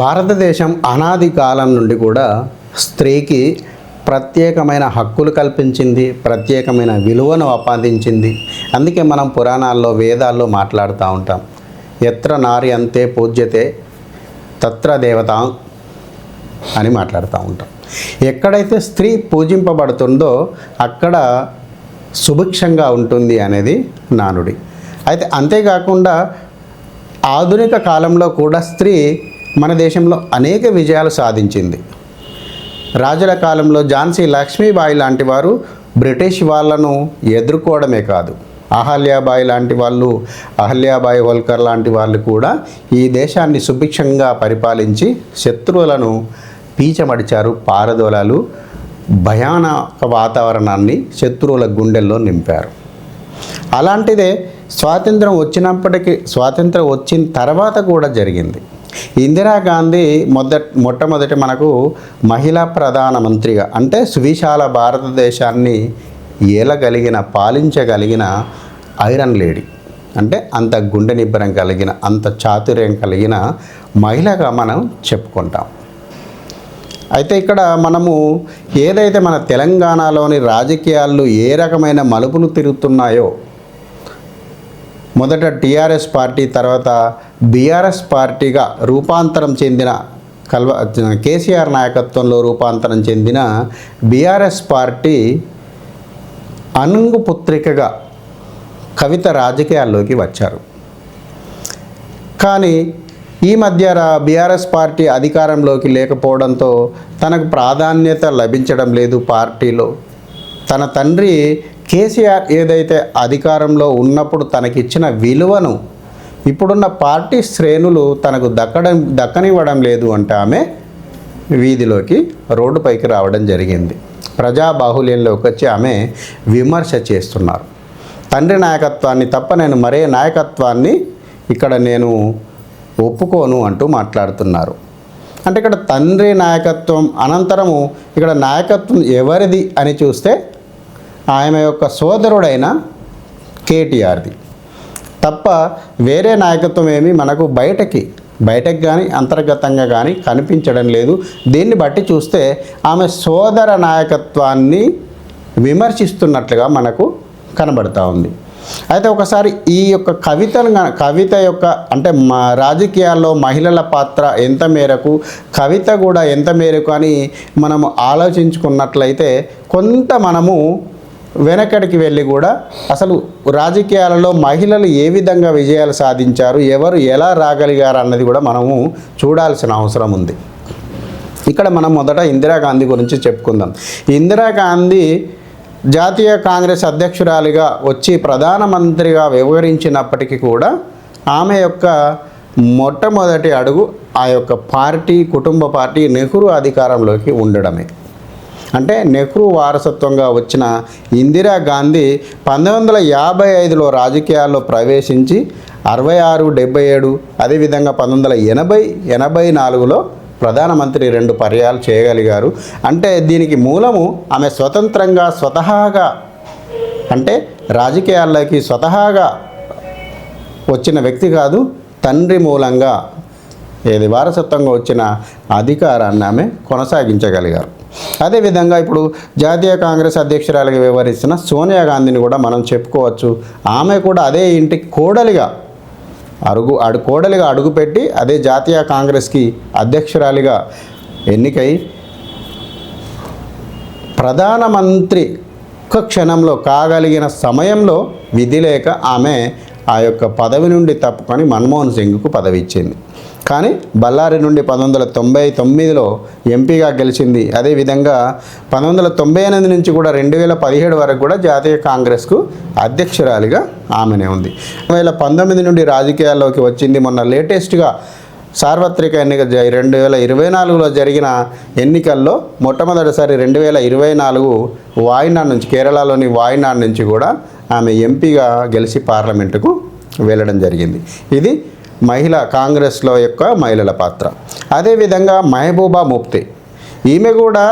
భారతదేశం అనాది కాలం నుండి కూడా స్త్రీకి ప్రత్యేకమైన హక్కులు కల్పించింది ప్రత్యేకమైన విలువను ఆపాదించింది. అందుకే మనం పురాణాల్లో వేదాల్లో మాట్లాడుతూ ఉంటాం. ఎత్ర నారి అంతే పూజ్యతే తత్ర దేవత అని మాట్లాడుతూ ఉంటాం. ఎక్కడైతే స్త్రీ పూజింపబడుతుందో అక్కడ సుభిక్షంగా ఉంటుంది అనేది నానుడి. అయితే అంతేకాకుండా ఆధునిక కాలంలో కూడా స్త్రీ మన దేశంలో అనేక విజయాలు సాధించింది. రాజుల కాలంలో ఝాన్సీ లక్ష్మీబాయి లాంటి వారు బ్రిటిష్ వాళ్ళను ఎదుర్కోవడమే కాదు. అహల్యాబాయి లాంటి వాళ్ళు అహల్యాబాయి హోల్కర్ లాంటి వాళ్ళు కూడా ఈ దేశాన్ని సుభిక్షంగా పరిపాలించి శత్రువులను పీచమడిచారు. పారదోలాలు భయానక వాతావరణాన్ని శత్రువుల గుండెల్లో నింపారు. అలాంటిదే స్వాతంత్రం వచ్చినప్పటికీ స్వాతంత్రం వచ్చిన తర్వాత కూడా జరిగింది. ఇందిరాగాంధీ మొదట మొట్టమొదటి మనకు మహిళా ప్రధానమంత్రిగా అంటే సువిశాల భారతదేశాన్ని ఏలగలిగిన పాలించగలిగిన ఐరన్ లేడీ. అంటే అంత గుండె నిబ్బరం కలిగిన అంత చాతుర్యం కలిగిన మహిళగా మనం చెప్పుకుంటాం. అయితే ఇక్కడ మనము ఏదైతే మన తెలంగాణలోని రాజకీయాల్లో ఏ రకమైన మలుపులు తిరుగుతున్నాయో మొదట టీఆర్ఎస్ పార్టీ తర్వాత బీఆర్ఎస్ పార్టీగా రూపాంతరం చెందిన కల్వ కేసీఆర్ నాయకత్వంలో రూపాంతరం చెందిన బీఆర్ఎస్ పార్టీ అనుంగు పుత్రికగా కవిత రాజకీయాల్లోకి వచ్చారు. కానీ ఈ మధ్య బీఆర్ఎస్ పార్టీ అధికారంలోకి లేకపోవడంతో తనకు ప్రాధాన్యత లభించడం లేదు పార్టీలో. తన తండ్రి కేసీఆర్ ఏదైతే అధికారంలో ఉన్నప్పుడు తనకిచ్చిన విలువను ఇప్పుడున్న పార్టీ శ్రేణులు తనకు దక్కడం దక్కనివ్వడం లేదు అంటే ఆమె వీధిలోకి రోడ్డుపైకి రావడం జరిగింది. ప్రజా బాహుల్యంలోకి వచ్చి ఆమె విమర్శ చేస్తున్నారు. తండ్రి నాయకత్వాన్ని తప్ప నేను మరే నాయకత్వాన్ని ఇక్కడ నేను ఒప్పుకోను అంటూ మాట్లాడుతున్నారు. అంటే ఇక్కడ తండ్రి నాయకత్వం అనంతరము ఇక్కడ నాయకత్వం ఎవరిది అని చూస్తే ఆమె యొక్క సోదరుడైన కేటీఆర్ది. తప్ప వేరే నాయకత్వం ఏమి మనకు బయటకి బయటకు కానీ అంతర్గతంగా కానీ కనిపించడం లేదు. దీన్ని బట్టి చూస్తే ఆమె సోదర నాయకత్వాన్ని విమర్శిస్తున్నట్లుగా మనకు కనబడతా ఉంది. అయితే ఒకసారి ఈ యొక్క కవితను కవిత యొక్క అంటే మా రాజకీయాల్లో మహిళల పాత్ర ఎంత మేరకు కవిత కూడా ఎంత మేరకు అని మనము ఆలోచించుకున్నట్లయితే కొంత మనము వెనకడికి వెళ్ళి కూడా అసలు రాజకీయాలలో మహిళలు ఏ విధంగా విజయాలు సాధించారు ఎవరు ఎలా రాగలిగారు అన్నది కూడా మనము చూడాల్సిన అవసరం ఉంది. ఇక్కడ మనం మొదట ఇందిరాగాంధీ గురించి చెప్పుకుందాం. ఇందిరాగాంధీ జాతీయ కాంగ్రెస్ అధ్యక్షురాలిగా వచ్చి ప్రధానమంత్రిగా వ్యవహరించినప్పటికీ కూడా ఆమె యొక్క మొట్టమొదటి అడుగు ఆ యొక్క పార్టీ కుటుంబ పార్టీ నెహ్రూ అధికారంలోకి ఉండడమే. అంటే నెహ్రూ వారసత్వంగా వచ్చిన ఇందిరాగాంధీ పంతొమ్మిది వందల యాభై ఐదులో రాజకీయాల్లో ప్రవేశించి అరవై ఆరు డెబ్బై ఏడు అదేవిధంగా పంతొమ్మిది వందల ఎనభై ఎనభై నాలుగులో ప్రధానమంత్రి రెండు పర్యాలు చేయగలిగారు. అంటే దీనికి మూలము ఆమె స్వతంత్రంగా స్వతహాగా అంటే రాజకీయాల్లోకి స్వతహాగా వచ్చిన వ్యక్తి కాదు తండ్రి మూలంగా ఏది వారసత్వంగా వచ్చిన అధికారాన్ని ఆమె కొనసాగించగలిగారు. అదేవిధంగా ఇప్పుడు జాతీయ కాంగ్రెస్ అధ్యక్షురాలిగా వ్యవహరిస్తున్న సోనియా గాంధీని కూడా మనం చెప్పుకోవచ్చు. ఆమె కూడా అదే ఇంటి కోడలిగా అరుగు అడు కోడలిగా అడుగుపెట్టి అదే జాతీయ కాంగ్రెస్కి అధ్యక్షురాలిగా ఎన్నికై ప్రధానమంత్రి ఒక్క క్షణంలో కాగలిగిన సమయంలో విధి లేక ఆమె ఆ యొక్క పదవి నుండి తప్పుకొని మన్మోహన్ సింగ్కు పదవి ఇచ్చింది కానీ బళ్ళారి నుండి పంతొమ్మిది వందల తొంభై తొమ్మిదిలో ఎంపీగా గెలిచింది. అదేవిధంగా పంతొమ్మిది వందల తొంభై ఎనిమిది నుంచి కూడా రెండు వేల పదిహేడు వరకు కూడా జాతీయ కాంగ్రెస్కు అధ్యక్షురాలిగా ఆమెనే ఉంది. రెండు వేల పంతొమ్మిది నుండి రాజకీయాల్లోకి వచ్చింది. మొన్న లేటెస్ట్గా సార్వత్రిక ఎన్నిక జ- రెండు వేల ఇరవై నాలుగులో జరిగిన ఎన్నికల్లో మొట్టమొదటిసారి రెండు వేల ఇరవై నాలుగు వాయినాడ్ నుంచి కేరళలోని వాయినాడ్ నుంచి కూడా ఆమె ఎంపీగా గెలిచి పార్లమెంటుకు వెళ్ళడం జరిగింది. ఇది మహిళ కాంగ్రెస్లో యొక్క మహిళల పాత్ర. అదేవిధంగా మహబూబా ముఫ్తీ. ఈమె కూడా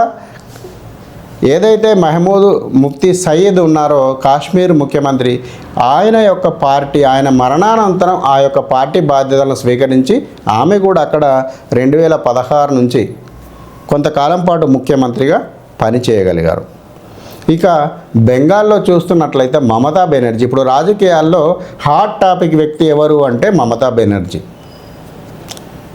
ఏదైతే మహమూద్ ముఫ్తీ సయీద్ ఉన్నారో కాశ్మీర్ ముఖ్యమంత్రి ఆయన యొక్క పార్టీ ఆయన మరణానంతరం ఆ యొక్క పార్టీ బాధ్యతలను స్వీకరించి ఆమె కూడా అక్కడ రెండు వేల పదహారు నుంచి కొంతకాలం పాటు ముఖ్యమంత్రిగా పనిచేయగలిగారు. ఇక బెంగాల్లో చూస్తున్నట్లయితే మమతా బెనర్జీ. ఇప్పుడు రాజకీయాల్లో హాట్ టాపిక్ వ్యక్తి ఎవరు అంటే మమతా బెనర్జీ.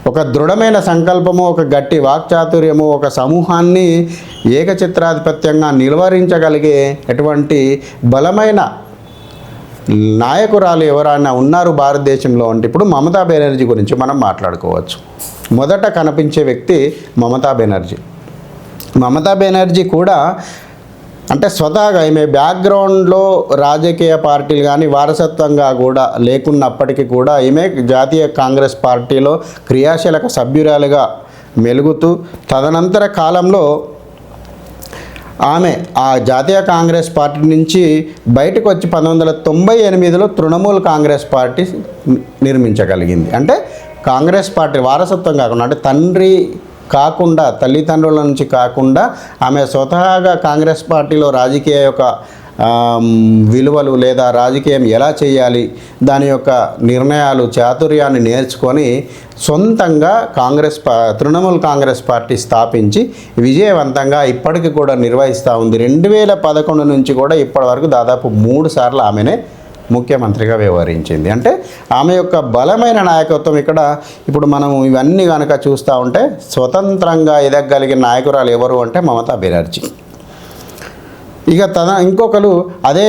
ఒక దృఢమైన సంకల్పము ఒక గట్టి వాక్చాతుర్యము ఒక సమూహాన్ని ఏకచిత్రాధిపత్యంగా నిలువరించగలిగే ఎటువంటి బలమైన నాయకురాలు ఎవరైనా ఉన్నారు భారతదేశంలో అంటే ఇప్పుడు మమతా బెనర్జీ గురించి మనం మాట్లాడుకోవచ్చు. మొదట కనిపించే వ్యక్తి మమతా బెనర్జీ. మమతా బెనర్జీ కూడా అంటే స్వతహాగా ఈమె బ్యాక్గ్రౌండ్లో రాజకీయ పార్టీలు కానీ వారసత్వంగా కూడా లేకున్నప్పటికీ కూడా ఈమె జాతీయ కాంగ్రెస్ పార్టీలో క్రియాశీలక సభ్యురాలుగా మెలుగుతూ తదనంతర కాలంలో ఆమె ఆ జాతీయ కాంగ్రెస్ పార్టీ నుంచి బయటకు వచ్చి పంతొమ్మిది వందల తొంభై ఎనిమిదిలో తృణమూల్ కాంగ్రెస్ పార్టీ నిర్మించగలిగింది. అంటే కాంగ్రెస్ పార్టీ వారసత్వం కాకుండా అంటే తండ్రి కాకుండా తల్లిదండ్రుల నుంచి కాకుండా ఆమె స్వతహాగా కాంగ్రెస్ పార్టీలో రాజకీయ యొక్క విలువలు లేదా రాజకీయం ఎలా చేయాలి దాని యొక్క నిర్ణయాలు చాతుర్యాన్ని నేర్చుకొని సొంతంగా కాంగ్రెస్ తృణమూల్ కాంగ్రెస్ పార్టీ స్థాపించి విజయవంతంగా ఇప్పటికి కూడా నిర్వహిస్తూ ఉంది. రెండు వేల పదకొండు నుంచి కూడా ఇప్పటి వరకు దాదాపు మూడు సార్లు ఆమెనే ముఖ్యమంత్రిగా వ్యవహరించింది. అంటే ఆమె యొక్క బలమైన నాయకత్వం ఇక్కడ ఇప్పుడు మనం ఇవన్నీ కనుక చూస్తూ ఉంటే స్వతంత్రంగా ఎదగలిగిన నాయకురాలు ఎవరు అంటే మమతా బెనర్జీ. ఇక తన ఇంకొకరు అదే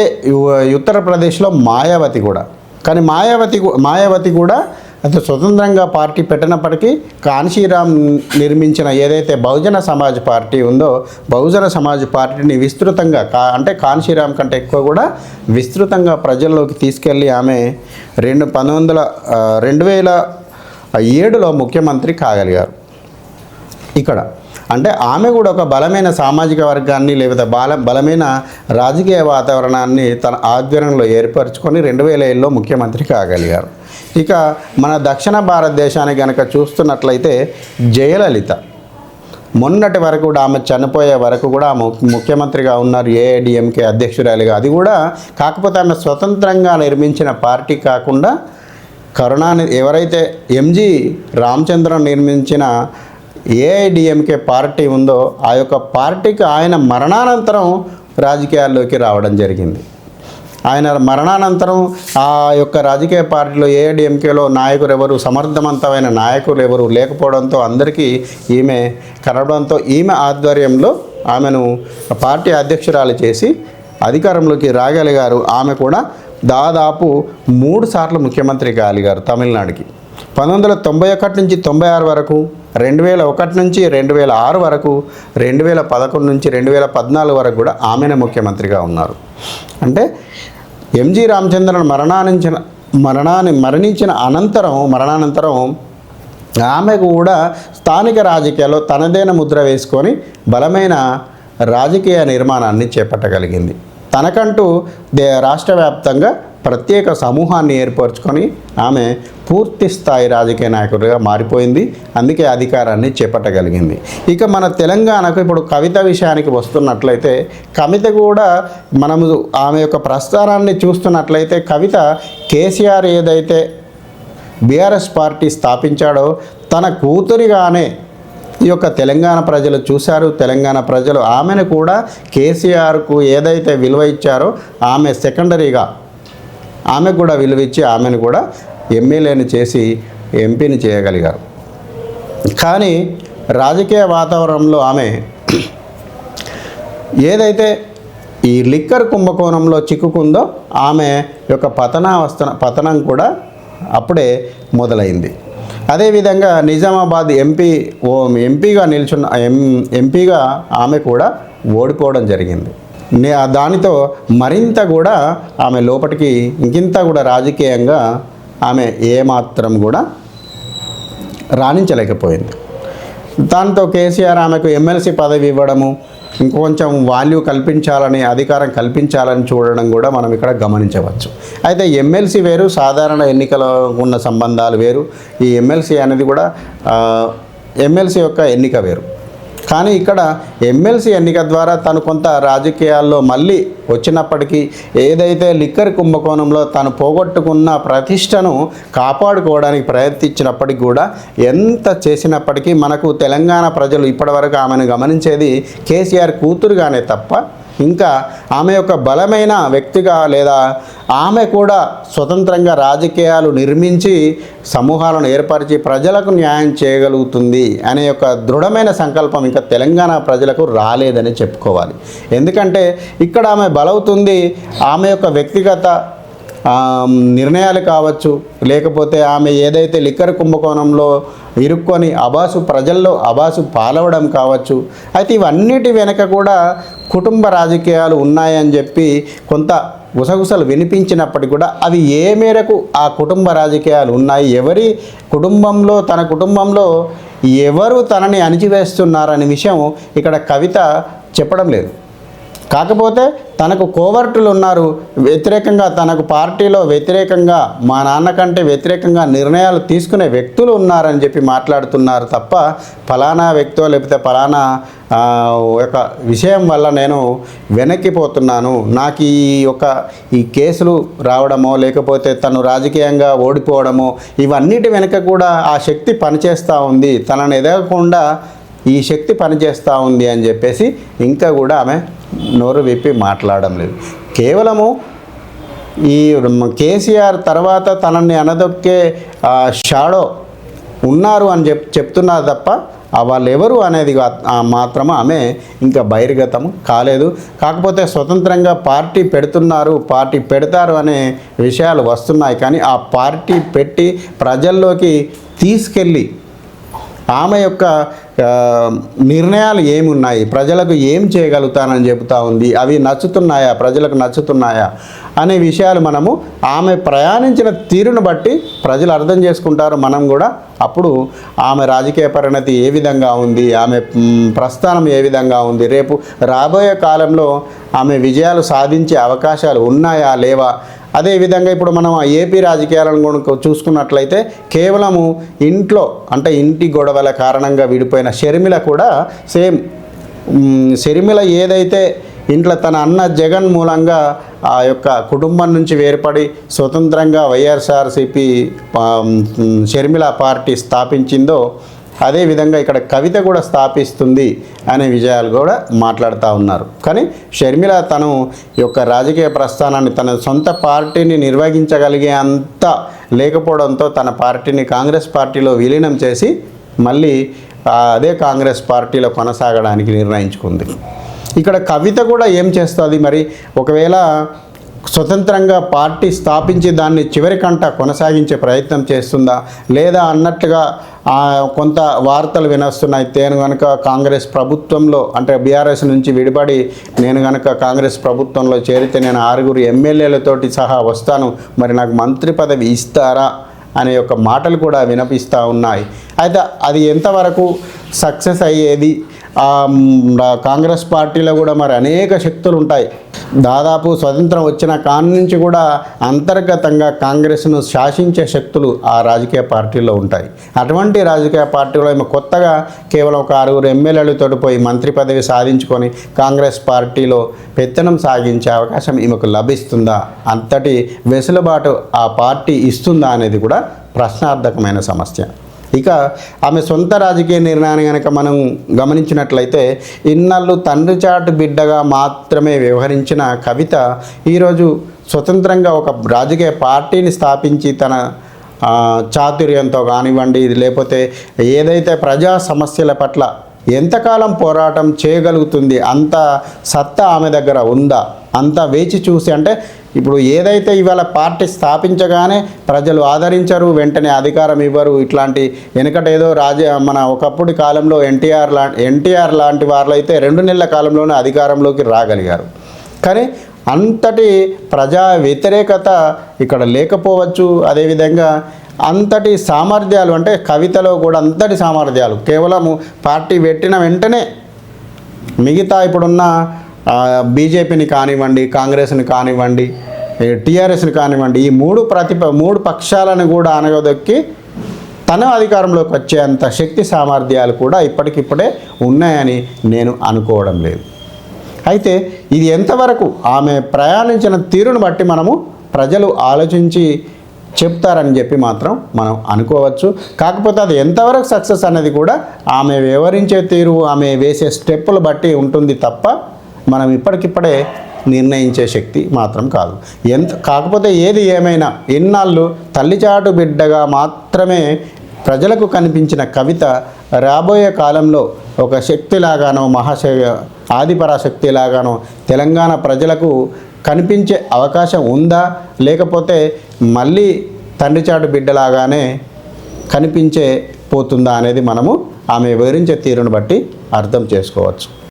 ఉత్తరప్రదేశ్లో మాయావతి కూడా. కానీ మాయావతి మాయావతి కూడా అది స్వతంత్రంగా పార్టీ పెట్టినప్పటికీ కాన్షీరామ్ నిర్మించిన ఏదైతే బహుజన సమాజ్ పార్టీ ఉందో బహుజన సమాజ్ పార్టీని విస్తృతంగా కా అంటే కాన్షీరామ్ కంటే ఎక్కువ కూడా విస్తృతంగా ప్రజల్లోకి తీసుకెళ్ళి ఆమె రెండు పంతొమ్మిది వందల రెండు వేల ఏడులో ముఖ్యమంత్రి కాగలిగారు. ఇక్కడ అంటే ఆమె కూడా ఒక బలమైన సామాజిక వర్గాన్ని లేదా బల బలమైన రాజకీయ వాతావరణాన్ని తన ఆధ్వర్యంలో ఏర్పరచుకొని రెండు వేల ఏళ్ళలో ముఖ్యమంత్రి కాగలిగారు. ఇక మన దక్షిణ భారతదేశాన్ని కనుక చూస్తున్నట్లయితే జయలలిత. మొన్నటి వరకు కూడా ఆమె చనిపోయే వరకు కూడా ఆమె ముఖ్యమంత్రిగా ఉన్నారు ఏఐడిఎంకే అధ్యక్షురాలిగా. అది కూడా కాకపోతే ఆమె స్వతంత్రంగా నిర్మించిన పార్టీ కాకుండా కరుణాని ఎవరైతే ఎంజి రామచంద్రన్ నిర్మించిన ఏఐడిఎంకే పార్టీ ఉందో ఆ యొక్క పార్టీకి ఆయన మరణానంతరం రాజకీయాల్లోకి రావడం జరిగింది. ఆయన మరణానంతరం ఆ యొక్క రాజకీయ పార్టీలో ఏఐడిఎంకేలో నాయకులు ఎవరు సమర్థవంతమైన నాయకులు ఎవరు లేకపోవడంతో అందరికీ ఈమె కలవడంతో ఈమె ఆధ్వర్యంలో ఆమెను పార్టీ అధ్యక్షురాలు చేసి అధికారంలోకి రాగలిగారు ఆమె కూడా దాదాపు మూడు సార్లు ముఖ్యమంత్రి కాలిగారు తమిళనాడుకి. పంతొమ్మిది వందల తొంభై ఒకటి నుంచి తొంభై ఆరు వరకు రెండు వేల ఒకటి నుంచి రెండు వేల ఆరు వరకు రెండు వేల పదకొండు నుంచి రెండు వేల పద్నాలుగు వరకు కూడా ఆమెనే ముఖ్యమంత్రిగా ఉన్నారు. అంటే ఎంజి రామచంద్రన్ మరణానించిన మరణాన్ని మరణించిన అనంతరం మరణానంతరం ఆమె కూడా స్థానిక రాజకీయాల్లో తనదైన ముద్ర వేసుకొని బలమైన రాజకీయ నిర్మాణాన్ని చేపట్టగలిగింది. తనకంటూ దే రాష్ట్ర వ్యాప్తంగా ప్రత్యేక సమూహాన్ని ఏర్పరచుకొని ఆమె పూర్తి స్థాయి రాజకీయ నాయకుడిగా మారిపోయింది. అందుకే అధికారాన్ని చేపట్టగలిగింది. ఇక మన తెలంగాణకు ఇప్పుడు కవిత విషయానికి వస్తున్నట్లయితే కవిత కూడా మనము ఆమె యొక్క ప్రస్థానాన్ని చూస్తున్నట్లయితే కవిత కేసీఆర్ ఏదైతే బీఆర్ఎస్ పార్టీ స్థాపించాడో తన కూతురిగానే ఈ యొక్క తెలంగాణ ప్రజలు చూశారు. తెలంగాణ ప్రజలు ఆమెను కూడా కేసీఆర్కు ఏదైతే విలువ ఇచ్చారో ఆమె సెకండరీగా ఆమెకు కూడా విలువ ఇచ్చి ఆమెను కూడా ఎమ్మెల్యేని చేసి ఎంపీని చేయగలిగారు. కానీ రాజకీయ వాతావరణంలో ఆమె ఏదైతే ఈ లిక్కర్ కుంభకోణంలో చిక్కుకుందో ఆమె యొక్క పతనావస్థ పతనం కూడా అప్పుడే మొదలైంది. అదేవిధంగా నిజామాబాద్ ఎంపీ ఓ ఎంపీగా నిల్చున్న ఎం ఎంపీగా ఆమె కూడా ఓడిపోవడం జరిగింది. దానితో మరింత కూడా ఆమె లోపలికి ఇంకింత కూడా రాజకీయంగా ఆమె ఏమాత్రం కూడా రాణించలేకపోయింది. దాంతో కేసీఆర్ ఆమెకు ఎమ్మెల్సీ పదవి ఇవ్వడము ఇంకొంచెం వాల్యూ కల్పించాలని అధికారం కల్పించాలని చూడడం కూడా మనం ఇక్కడ గమనించవచ్చు. అయితే ఎమ్మెల్సీ వేరు సాధారణ ఎన్నికలో ఉన్న సంబంధాలు వేరు. ఈ ఎమ్మెల్సీ అనేది కూడా ఎమ్మెల్సీ యొక్క ఎన్నిక వేరు. కానీ ఇక్కడ ఎమ్మెల్సీ ఎన్నిక ద్వారా తను కొంత రాజకీయాల్లో మళ్ళీ వచ్చినప్పటికీ ఏదైతే లిక్కర్ కుంభకోణంలో తను పోగొట్టుకున్న ప్రతిష్టను కాపాడుకోవడానికి ప్రయత్నించినప్పటికీ కూడా ఎంత చేసినప్పటికీ మనకు తెలంగాణ ప్రజలు ఇప్పటివరకు ఆమెను గమనించేది కేసీఆర్ కూతురుగానే తప్ప ఇంకా ఆమె యొక్క బలమైన వ్యక్తిగా లేదా ఆమె కూడా స్వతంత్రంగా రాజకీయాలు నిర్మించి సమూహాలను ఏర్పరిచి ప్రజలకు న్యాయం చేయగలుగుతుంది అనే యొక్క దృఢమైన సంకల్పం ఇంకా తెలంగాణ ప్రజలకు రాలేదని చెప్పుకోవాలి. ఎందుకంటే ఇక్కడ ఆమె బలవుతుంది ఆమె యొక్క వ్యక్తిగత నిర్ణయాలు కావచ్చు లేకపోతే ఆమె ఏదైతే లిక్కర్ కుంభకోణంలో ఇరుక్కొని అబాసు ప్రజల్లో అబాసు పాలవడం కావచ్చు. అయితే ఇవన్నిటి వెనక కూడా కుటుంబ రాజకీయాలు ఉన్నాయని చెప్పి కొంత గుసగుసలు వినిపించినప్పటికీ కూడా అవి ఏ మేరకు ఆ కుటుంబ రాజకీయాలు ఉన్నాయి ఎవరి కుటుంబంలో తన కుటుంబంలో ఎవరు తనని అణిచివేస్తున్నారనే విషయం ఇక్కడ కవిత చెప్పడం లేదు. కాకపోతే తనకు కోవర్టులు ఉన్నారు. వ్యతిరేకంగా తనకు పార్టీలో వ్యతిరేకంగా మా నాన్న కంటే వ్యతిరేకంగా నిర్ణయాలు తీసుకునే వ్యక్తులు ఉన్నారని చెప్పి మాట్లాడుతున్నారు తప్ప ఫలానా వ్యక్తో లేకపోతే ఫలానా ఒక విషయం వల్ల నేను వెనక్కిపోతున్నాను. నాకు ఈ యొక్క ఈ కేసులు రావడమో లేకపోతే తను రాజకీయంగా ఓడిపోవడమో ఇవన్నిటి వెనుక కూడా ఆ శక్తి పనిచేస్తూ ఉంది. తనను ఎదగకుండా ఈ శక్తి పనిచేస్తూ ఉంది అని చెప్పేసి ఇంకా కూడా ఆమె నోరు విప్పి మాట్లాడడం లేదు. కేవలము ఈ కేసీఆర్ తర్వాత తనని అనదొక్కే షాడో ఉన్నారు అని చెప్ చెప్తున్నారు తప్ప వాళ్ళు ఎవరు అనేది మాత్రం ఆమె ఇంకా బహిర్గతం కాలేదు. కాకపోతే స్వతంత్రంగా పార్టీ పెడుతున్నారు పార్టీ పెడతారు అనే విషయాలు వస్తున్నాయి. కానీ ఆ పార్టీ పెట్టి ప్రజల్లోకి తీసుకెళ్ళి ఆమె యొక్క నిర్ణయాలు ఏమి ఉన్నాయి ప్రజలకు ఏం చేయగలుగుతానని చెబుతా ఉంది. అవి నచ్చుతున్నాయా? ప్రజలకు నచ్చుతున్నాయా? అనే విషయాలు మనము ఆమె ప్రయాణించిన తీరును బట్టి ప్రజలు అర్థం చేసుకుంటారు. మనం కూడా అప్పుడు ఆమె రాజకీయ పరిణతి ఏ విధంగా ఉంది? ఆమె ప్రస్థానం ఏ విధంగా ఉంది? రేపు రాబోయే కాలంలో ఆమె విజయాలు సాధించే అవకాశాలు ఉన్నాయా? లేవా? అదేవిధంగా ఇప్పుడు మనం ఆ ఏపీ రాజకీయాలను చూసుకున్నట్లయితే కేవలము ఇంట్లో అంటే ఇంటి గొడవల కారణంగా విడిపోయిన షర్మిల కూడా సేమ్. షర్మిల ఏదైతే ఇంట్లో తన అన్న జగన్ మూలంగా ఆ యొక్క కుటుంబం నుంచి వేర్పడి స్వతంత్రంగా వైఎస్ఆర్సిపి షర్మిల పార్టీ స్థాపించిందో అదేవిధంగా ఇక్కడ కవిత కూడా స్థాపిస్తుంది అనే విజయాలు కూడా మాట్లాడుతూ ఉన్నారు. కానీ షర్మిల తను యొక్క రాజకీయ ప్రస్థానాన్ని తన సొంత పార్టీని నిర్వహించగలిగే అంత లేకపోవడంతో తన పార్టీని కాంగ్రెస్ పార్టీలో విలీనం చేసి మళ్ళీ అదే కాంగ్రెస్ పార్టీలో కొనసాగడానికి నిర్ణయించుకుంది. ఇక్కడ కవిత కూడా ఏం చేస్తుంది? మరి ఒకవేళ స్వతంత్రంగా పార్టీ స్థాపించి దాన్ని చివరికంట కొనసాగించే ప్రయత్నం చేస్తుందా? లేదా అన్నట్లుగా కొంత వార్తలు వినొస్తున్నాయి. నేను కనుక కాంగ్రెస్ ప్రభుత్వంలో అంటే బీఆర్ఎస్ నుంచి విడిపడి నేను కనుక కాంగ్రెస్ ప్రభుత్వంలో చేరితే నేను ఆరుగురు ఎమ్మెల్యేలతోటి సహా వస్తాను. మరి నాకు మంత్రి పదవి ఇస్తారా? అనే యొక్క మాటలు కూడా వినిపిస్తూ ఉన్నాయి. అయితే అది ఎంతవరకు సక్సెస్ అయ్యేది? కాంగ్రెస్ పార్టీలో కూడా మరి అనేక శక్తులు ఉంటాయి. దాదాపు స్వతంత్రం వచ్చిన కాని నుంచి కూడా అంతర్గతంగా కాంగ్రెస్ను శాసించే శక్తులు ఆ రాజకీయ పార్టీలో ఉంటాయి. అటువంటి రాజకీయ పార్టీలో ఈమె కొత్తగా కేవలం ఒక ఆరుగురు ఎమ్మెల్యేలతో పోయి మంత్రి పదవి సాధించుకొని కాంగ్రెస్ పార్టీలో పెత్తనం సాగించే అవకాశం ఈమెకు లభిస్తుందా? అంతటి వెసులుబాటు ఆ పార్టీ ఇస్తుందా అనేది కూడా ప్రశ్నార్థకమైన సమస్య. ఇక ఆమె సొంత రాజకీయ నిర్ణయాన్ని కనుక మనం గమనించినట్లయితే ఇన్నాళ్ళు తండ్రి చాటు బిడ్డగా మాత్రమే వ్యవహరించిన కవిత ఈరోజు స్వతంత్రంగా ఒక రాజకీయ పార్టీని స్థాపించి తన చాతుర్యంతో కానివ్వండి లేకపోతే ఏదైతే ప్రజా సమస్యల పట్ల ఎంతకాలం పోరాటం చేయగలుగుతుంది? అంత సత్తా ఆమె దగ్గర ఉందా? అంత వేచి చూసి అంటే ఇప్పుడు ఏదైతే ఇవాళ పార్టీ స్థాపించగానే ప్రజలు ఆదరించరు వెంటనే అధికారం ఇవ్వరు. ఇట్లాంటి వెనకట ఏదో రాజ మన ఒకప్పుడు కాలంలో ఎన్టీఆర్ లా ఎన్టీఆర్ లాంటి వాళ్ళు అయితే రెండు నెలల కాలంలోనే అధికారంలోకి రాగలిగారు. కానీ అంతటి ప్రజా వ్యతిరేకత ఇక్కడ లేకపోవచ్చు. అదేవిధంగా అంతటి సామర్థ్యాలు అంటే కవితలో కూడా అంతటి సామర్థ్యాలు కేవలము పార్టీ పెట్టిన వెంటనే మిగతా ఇప్పుడున్న బీజేపీని కానివ్వండి కాంగ్రెస్ని కానివ్వండి టీఆర్ఎస్ని కానివ్వండి ఈ మూడు ప్రతిప మూడు పక్షాలను కూడా అనగదొక్కి తన అధికారంలోకి వచ్చేంత శక్తి సామర్థ్యాలు కూడా ఇప్పటికిప్పుడే ఉన్నాయని నేను అనుకోవడం లేదు. అయితే ఇది ఎంతవరకు ఆమె ప్రయాణించిన తీరును బట్టి మనము ప్రజలు ఆలోచించి చెప్తారని చెప్పి మాత్రం మనం అనుకోవచ్చు. కాకపోతే అది ఎంతవరకు సక్సెస్ అనేది కూడా ఆమె వివరించే తీరు ఆమె వేసే స్టెప్పులు బట్టి ఉంటుంది తప్ప మనం ఇప్పటికిప్పుడే నిర్ణయించే శక్తి మాత్రం కాదు. ఎంత కాకపోతే ఏది ఏమైనా ఎన్నాళ్ళు తల్లిచాటు బిడ్డగా మాత్రమే ప్రజలకు కనిపించిన కవిత రాబోయే కాలంలో ఒక శక్తిలాగానో మహాశయ ఆదిపరాశక్తి లాగాను తెలంగాణ ప్రజలకు కనిపించే అవకాశం ఉందా? లేకపోతే మళ్ళీ తండ్రిచాటు బిడ్డలాగానే కనిపించే పోతుందా అనేది మనము ఆమె వివరించే తీరును బట్టి అర్థం చేసుకోవచ్చు.